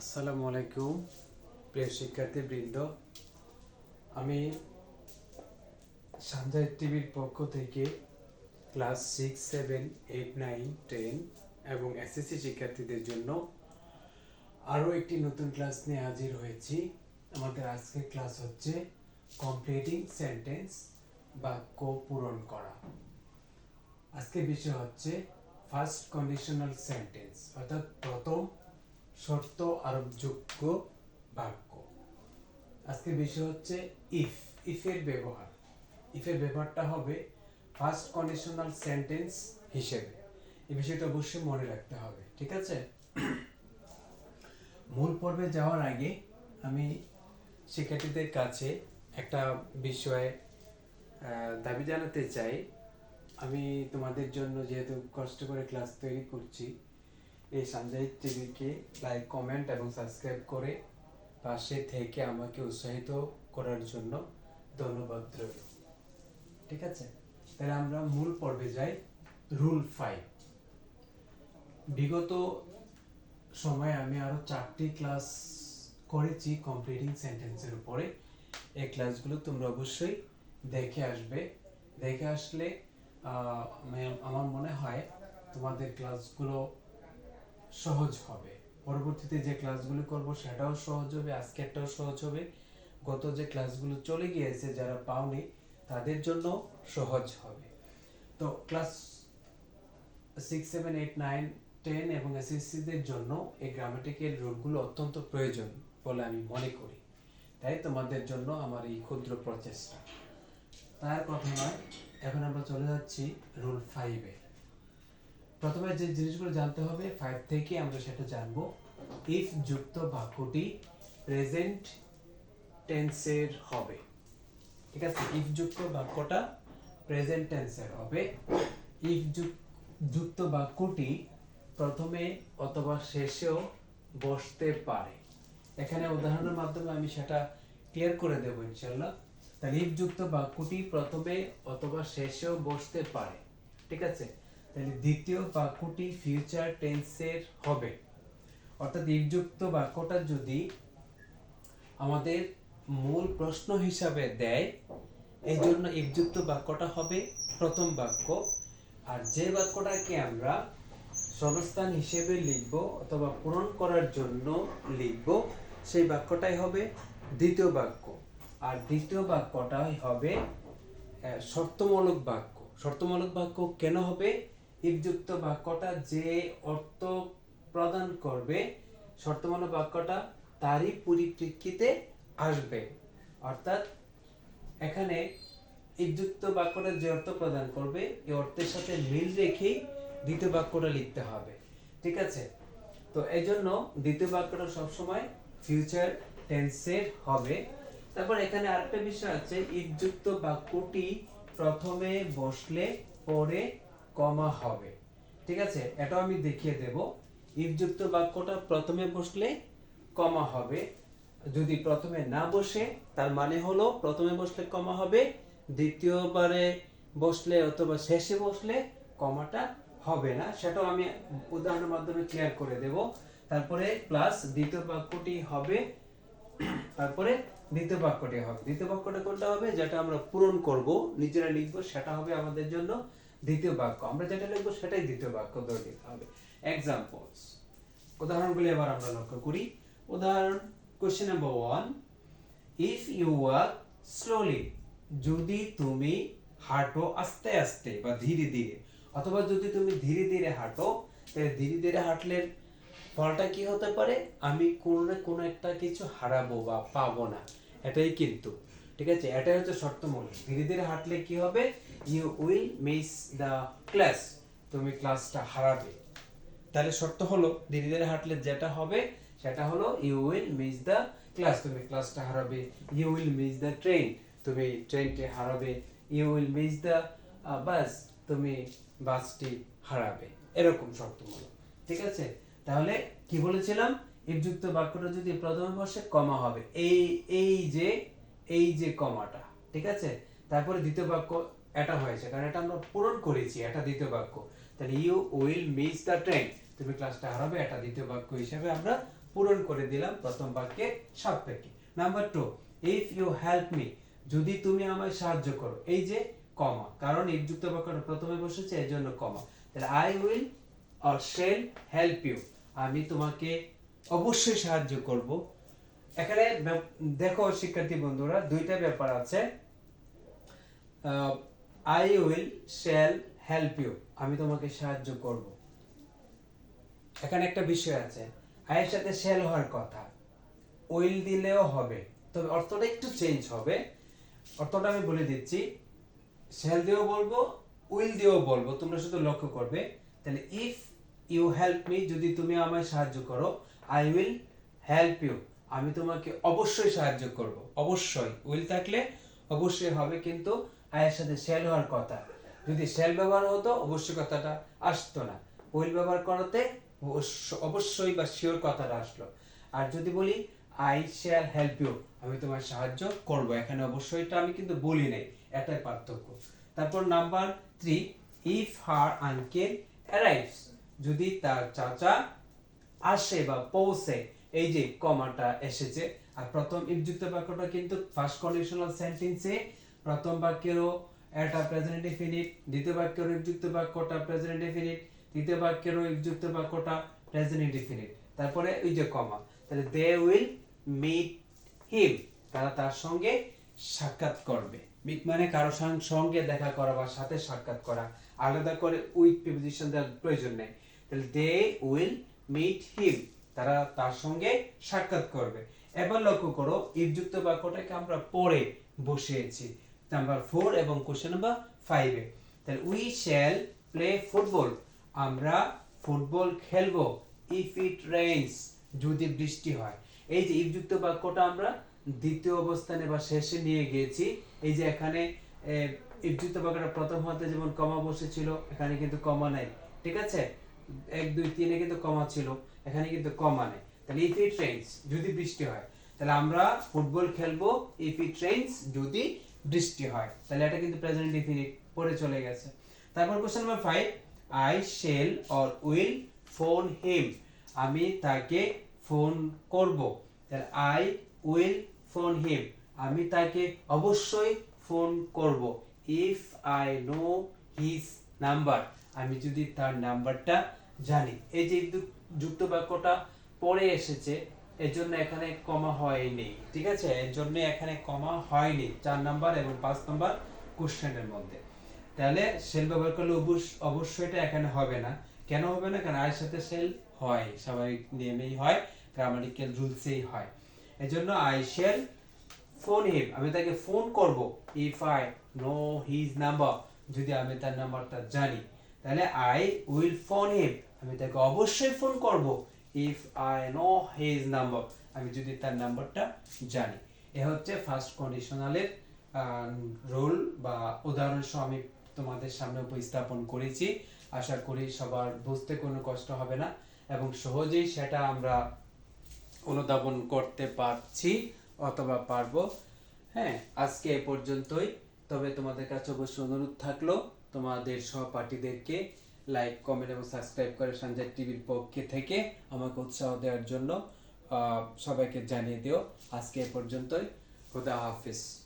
আসসালামু আলাইকুম, প্রিয় শিক্ষার্থীবৃন্দ। আমি সঞ্জয় টিভির পক্ষ থেকে class six, seven, eight, nine, ten এবং এসএসসি শিক্ষার্থীদের জন্য আরও একটি নতুন ক্লাস নিয়ে হাজির হয়েছি। আমাদের আজকের ক্লাস হচ্ছে কমপ্লিটিং সেন্টেন্স বাক্য পূরণ করা। আজকের বিষয় হচ্ছে ফার্স্ট কন্ডিশনাল সেন্টেন্স অর্থাৎ প্রথম শর্ত, আরোপযোগ্য বাক্য আজকের বিষয় হচ্ছে ইফ ইফের ব্যবহার। ইফের ব্যবহারটা হবে ফার্স্ট কন্ডিশনাল সেন্টেন্স হিসেবে। এই বিষয়টা অবশ্যই মনে রাখতে হবে, ঠিক আছে? মূল পর্বে যাওয়ার আগে আমি শিক্ষার্থীদের কাছে একটা বিষয়ে দাবি জানাতে চাই। আমি তোমাদের জন্য যেহেতু কষ্ট করে ক্লাস তৈরি করছি এই সঞ্জয় টিভিকে লাইক কমেন্ট এবং সাবস্ক্রাইব করে পাশে থেকে আমাকে উৎসাহিত করার জন্য ধন্যবাদ রইল। ঠিক আছে? তাহলে আমরা মূল পর্বে যাই। রুল ফাইভ বিগত সময়ে আমি আরও চারটি ক্লাস করেছি কমপ্লিটিং সেন্টেন্সের উপরে। এই ক্লাসগুলো তোমরা অবশ্যই দেখে আসবে। দেখে আসলে আমার মনে হয় তোমাদের ক্লাসগুলো সহজ হবে। পরবর্তীতে যে ক্লাসগুলো করব, সেটাও সহজ হবে, আজকেরটাও সহজ হবে। গত যে ক্লাসগুলো চলে গিয়েছে, যারা পাওনি, তাদের জন্য সহজ হবে। তো class six seven eight nine ten এবং এসএসসিদের জন্য এই গ্রামাটিক্যাল রুলগুলো অত্যন্ত প্রয়োজন বলে আমি মনে করি। তাই তোমাদের জন্য আমার এই ক্ষুদ্র প্রচেষ্টা। তার কথা নয়, এখন আমরা চলে যাচ্ছি রুল ফাইভে প্রথমে যে জিনিসগুলো জানতে হবে ফাইভ থেকে আমরা সেটা জানব। ইফ যুক্ত বাক্যটি প্রেজেন্ট টেন্সের হবে। ঠিক আছে? ইফ যুক্ত বাক্যটা প্রেজেন্ট টেন্সের হবে। ইফ যুক্ত বাক্যটি প্রথমে অথবা শেষেও বসতে পারে। এখানে উদাহরণের মাধ্যমে আমি সেটা ক্লিয়ার করে দেব ইনশাল্লাহ তাহলে ইফ যুক্ত বাক্যটি প্রথমে অথবা শেষেও বসতে পারে। ঠিক আছে? তাহলে দ্বিতীয় বাক্যটি ফিউচার টেন্সের হবে। অর্থাৎ ইফ যুক্ত বাক্যটা যদি আমাদের মূল প্রশ্ন হিসাবে দেয় এই জন্য ইফযুক্ত বাক্যটা হবে প্রথম বাক্য। আর যে বাক্যটাকে আমরা শূন্যস্থান হিসেবে লিখব অথবা পূরণ করার জন্য লিখব, সেই বাক্যটাই হবে দ্বিতীয় বাক্য। আর দ্বিতীয় বাক্যটাই হবে শর্তমূলক বাক্য। শর্তমূলক বাক্য কেন হবে? ইফযুক্ত বাক্যটা যে অর্থ প্রদান করবে শর্তমূলক বাক্যটা তারই পরিপ্রেক্ষিতে আসবে। অর্থাৎ এখানে ইফযুক্ত বাক্যটা যে অর্থ প্রদান করবে, এই অর্থের সাথে মিল রেখেই দ্বিতীয় বাক্যটা লিখতে হবে। ঠিক আছে? তো এই জন্য দ্বিতীয় বাক্যটা সবসময় ফিউচার টেন্সের হবে। তারপর এখানে আরেকটা বিষয় আছে ইফযুক্ত বাক্যটি প্রথমে বসলে পরে কমা হবে। ঠিক আছে? এটাও আমি দেখিয়ে দেব। ইফযুক্ত বাক্যটা প্রথমে বসলে কমা হবে। যদি প্রথমে না বসে, তার মানে হলো প্রথমে বসলে কমা হবে, দ্বিতীয়বারে বসলে অথবা শেষে বসলে কমাটা হবে না। সেটাও আমি উদাহরণের মাধ্যমে ক্লিয়ার করে দেব। তারপরে প্লাস দ্বিতীয় বাক্যটি হবে, তারপরে দ্বিতীয় বাক্যটি হবে। দ্বিতীয় বাক্যটা কোনটা হবে? যেটা আমরা পূরণ করব, নিজেরা লিখব, সেটা হবে আমাদের জন্য দ্বিতীয় বাক্য। আমরা যেটা লিখব সেটাই দ্বিতীয় বাক্য ধরে নিতে হবে। এক্সাম্পলস উদাহরণগুলি আবার আমরা লক্ষ্য করি। উদাহরণ question number one if you walk slowly যদি তুমি হাঁটো আস্তে আস্তে বা ধীরে ধীরে, অথবা যদি তুমি ধীরে ধীরে হাঁটো, তাহলে ধীরে ধীরে হাঁটলে ফলটা কি হতে পারে? আমি কোনো না কোনো একটা কিছু হারাবো বা পাবো না। এটাই কিন্তু ঠিক আছে? এটাই হচ্ছে শর্তমূলক ধীরে ধীরে হাঁটলে কি হবে? You will miss the class তুমি ক্লাসটা হারাবে। তাহলে শর্ত হলো, ধীরে ধীরে হাঁটলে যেটা হবে, সেটা হলো you will miss the class তুমি ক্লাসটা হারাবে। You will miss the train তুমি ট্রেনটি হারাবে। You will miss the bus তুমি বাসটি হারাবে। এরকম শর্তমূলক ঠিক আছে? তাহলে কি বলেছিলাম? ইফযুক্ত বাক্যটা যদি প্রথম বসে কমা হবে, এই এই যে এই যে কমাটা, ঠিক আছে? তারপরে দ্বিতীয় বাক্য এটা হয়েছে, কারণ এটা আমরা পূরণ করেছি, এটা দ্বিতীয় বাক্য। তাহলে you will miss the train তুমি ক্লাসটা হারাবে, এটা দ্বিতীয় বাক্য হিসেবে আমরা পূরণ করে দিলাম প্রথম বাক্যের সাপেক্ষে। Number two if you help me যদি তুমি আমায় সাহায্য করো, এই যে কমা, কারণ এই যুক্ত বাক্যটা প্রথমে বসেছে, এই জন্য কমা। তাহলে I will or shall help you আমি তোমাকে অবশ্যই সাহায্য করব। এখানে দেখো শিক্ষার্থী বন্ধুরা, দুইটা ব্যাপার আছে। I will shall help you আমি তোমাকে সাহায্য করব। এখানে একটা বিষয় আছে। আয়ের সাথে শেল হওয়ার কথা। উইল দিলেও হবে। তবে অর্থটা একটু চেঞ্জ হবে। অর্থটা আমি বলে দিচ্ছি। শেল দিয়েও বলব উইল দিয়েও বলব। তোমরা শুধু লক্ষ্য করবে। তাহলে ইফ ইউ হেল্প মি যদি তুমি আমায় সাহায্য করো আই উইল হেল্প ইউ আমি তোমাকে অবশ্যই সাহায্য করব। অবশ্যই। উইল থাকলে অবশ্যই হবে, কিন্তু আয়ের সাথে শেল হওয়ার কথা। যদি শেল ব্যবহার হতো, অবশ্যই কথাটা আসতো না। উইল ব্যবহার করাতে অবশ্যই বা শিওর কথাটা আসলো। আর যদি বলি আই শ্যাল হেল্প ইউ আমি তোমার সাহায্য করব। এখানে অবশ্যইটা আমি কিন্তু বলি নাই, এটাই পার্থক্য। তারপর number three if her uncle arrives যদি তার চাচা আসে বা পৌঁছে এই যে কমাটা এসেছে, আর প্রথম ইফযুক্ত বাক্যটা কিন্তু ফার্স্ট কন্ডিশনাল সেন্টেন্সে প্রথম বাক্যেরও এটা প্রেজেন্ট ইনফিনিট দ্বিতীয় বাক্যেরও ইফযুক্ত বাক্যটা প্রেজেন্ট ইনফিনিট তৃতীয় বাক্যেরও ইফযুক্ত বাক্যটা প্রেজেন্ট ইনফিনিট তারপরে ওই যে কমা, তাহলে দে উইল মিট হিম তারা তার সঙ্গে সাক্ষাৎ করবে। মিট মানে কারও সঙ্গে দেখা করা বা সাথে সাক্ষাৎ করা, আলাদা করে উইথ প্রিপোজিশন দেওয়ার প্রয়োজন নেই। তাহলে দে উইল মিট হিম তারা তার সঙ্গে সাক্ষাৎ করবে। এবার লক্ষ্য করো ইফযুক্ত বাক্যটাকে আমরা পরে বসিয়েছি। নাম্বার ফোর এবং কোশ্চেন নাম্বার ফাইভে তাহলে উই শ্যাল প্লে ফুটবল আমরা ফুটবল খেলব ইফ ইট রেইনস যদি বৃষ্টি হয়। এই যে ইফযুক্ত বাক্যটা আমরা দ্বিতীয় অবস্থানে বা শেষে নিয়ে গিয়েছি। এই যে এখানে ইফযুক্ত বাক্যটা প্রথম হতে যেমন কমা বসেছিল, এখানে কিন্তু কমা নাই। ঠিক আছে? এক, দুই, তিনে কিন্তু কমা ছিল, এখানে কিন্তু কমা নেই। তাহলে ইফ ইট রেইনস যদি বৃষ্টি হয়, তাহলে আমরা ফুটবল খেলব ইফ ইট রেইনস যদি বৃষ্টি হয়। তাহলে এটা কিন্তু প্রেজেন্ট ইনফিনিট পরে চলে গেছে। তারপর question number five I shall or will phone him আমি তাকে ফোন করব। তাহলে আই উইল ফোন হিম আমি তাকে অবশ্যই ফোন করব। If I know his number আমি যদি তার নাম্বারটা জানি। এই যে যুক্ত বাক্যটা পরে এসেছে, এর জন্য এখানে কমা হয়নি, ঠিক আছে? এর জন্য এখানে কমা হয়নি, চার নাম্বার এবং পাঁচ নাম্বার কোশ্চেনের মধ্যে। তাহলে সেল ব্যবহার করলে অবশ্য- অবশ্যই এটা এখানে হবে না। কেন হবে না? কারণ আয়ের সাথে সেল হয়, স্বাভাবিক নিয়মেই হয়, গ্রামাটিক্যাল রুলসেই হয়। এজন্য আই শেল ফোন হিম। আমি তাকে ফোন করব if I know his number যদি আমি তার নাম্বারটা জানি। তাহলে আই উইল ফোন হিম। আমি তাকে অবশ্যই ফোন করব if I know his number আমি যদি তার নাম্বারটা জানি। এ হচ্ছে ফার্স্ট কন্ডিশনালের রোল বা উদাহরণ সহ আমি তোমাদের সামনে উপস্থাপন করেছি। আশা করি সবার বুঝতে কোনো কষ্ট হবে না এবং সহজেই সেটা আমরা অনুধাবন করতে পারছি অথবা পারব। হ্যাঁ আজকে এ পর্যন্তই। তবে তোমাদের কাছে অবশ্যই অনুরোধ থাকল তোমাদের সহপাঠীদেরকে লাইক কমেন্ট এবং সাবস্ক্রাইব করে সঞ্জয় টিভির পক্ষে থেকে আমাকে উৎসাহ দেওয়ার জন্য সবাইকে জানিয়ে দিও। আজকে এ পর্যন্তই। খুদা হাফিজ।